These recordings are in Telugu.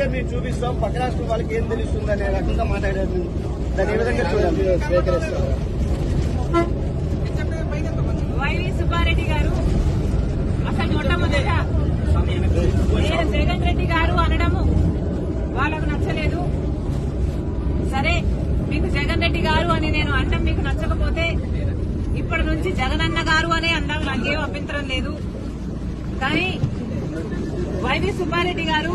ఉంటే మేము చూపిస్తాం. పక్క రాష్ట్రం వాళ్ళకి ఏం తెలుస్తుంది అనే రకంగా మాట్లాడారు. మీరు. దాన్ని ఏ విధంగా చూడాలి? స్వీకరిస్తారు వైవి సుబ్బారెడ్డి గారు అసలు మొట్టమొదట నేను జగన్ రెడ్డి గారు అనడము వాళ్ళకు నచ్చలేదు. సరే మీకు జగన్ రెడ్డి గారు అని నేను అనడం మీకు నచ్చకపోతే ఇప్పటి నుంచి జగనన్న గారు అనే అందాం నాకేం అభ్యంతరం లేదు. కానీ వైవి సుబ్బారెడ్డి గారు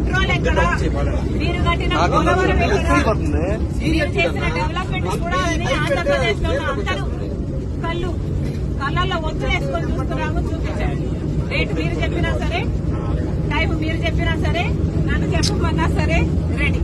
పెట్రోల్ ఎక్కడ? మీరు కట్టిన పోలవరం ఎక్కడ? మీరు చేసిన డెవలప్మెంట్ కూడా అని ఆంధ్రప్రదేశ్లో అందరూ కళ్ళు కళ్ళల్లో ఒత్తులు వేసుకొని చూస్తున్నాము చూపించండి. రేటు మీరు చెప్పినా సరే టైం మీరు చెప్పినా సరే నన్ను చెప్పమన్నా సరే రెడీ